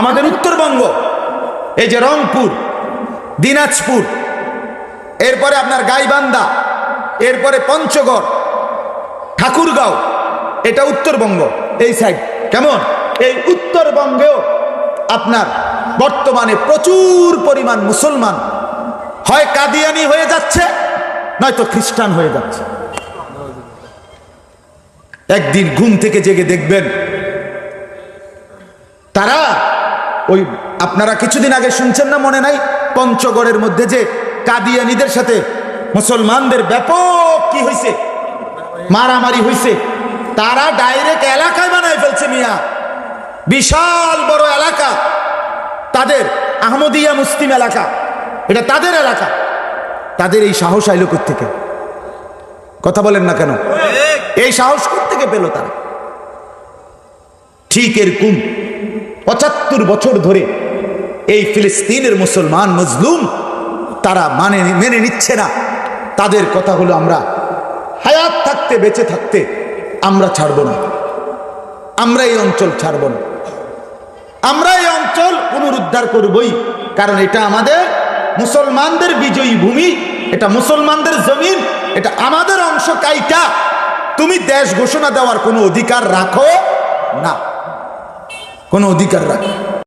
আমাদের উত্তরবঙ্গ, এই যে রংপুর, দিনাজপুর, এরপরে আপনার গাইবান্ধা, এরপরে পঞ্চগড়, ঠাকুরগাঁও, এটা উত্তরবঙ্গ, এই সাইড কেমন? এই উত্তরবঙ্গেও আপনার বর্তমানে প্রচুর পরিমাণ মুসলমান, হয় কাদিয়ানি হয়ে যাচ্ছে, নয়তো খ্রিস্টান হয়ে যাচ্ছে। একদিন ঘুম থেকে জেগে দেখবেন তারা ওই আপনারা কিছুদিন আগে শুনছেন না মনে নাই? পঞ্চগড়ের মধ্যে যে কাদিয়ানিদের সাথে মুসলমানদের ব্যাপক কি হয়েছে মারামারি হয়েছে তারা ডাইরেক্ট এলাকায় বানায় ফেলছে মিয়া। বিশাল বড় এলাকা। তাদের আহমদিয়া মুসলিম এলাকা। এটা তাদের এলাকা। তাদের এই সাহস আইলো থেকে কথা বলেন না কেন? এই সাহস থেকে পেল তারা? ঠিক এরকম পঁচাত্তর বছর ধরে এই ফিলিস্তিনের মুসলমান মজলুম তারা মানে মেনে নিচ্ছে না। তাদের কথা হলো আমরা, হায়াত থাকতে, বেঁচে থাকতে আমরা ছাড়ব না। আমরা এই অঞ্চল ছাড়ব না। আমরা এই অঞ্চল পুনরুদ্ধার করবই, কারণ এটা আমাদের মুসলমানদের বিজয়ী ভূমি, এটা মুসলমানদের জমিন, এটা আমাদের অংশ কাইটা। তুমি দেশ ঘোষণা দেওয়ার কোনো অধিকার রাখো কোনো অধিকার রাখো।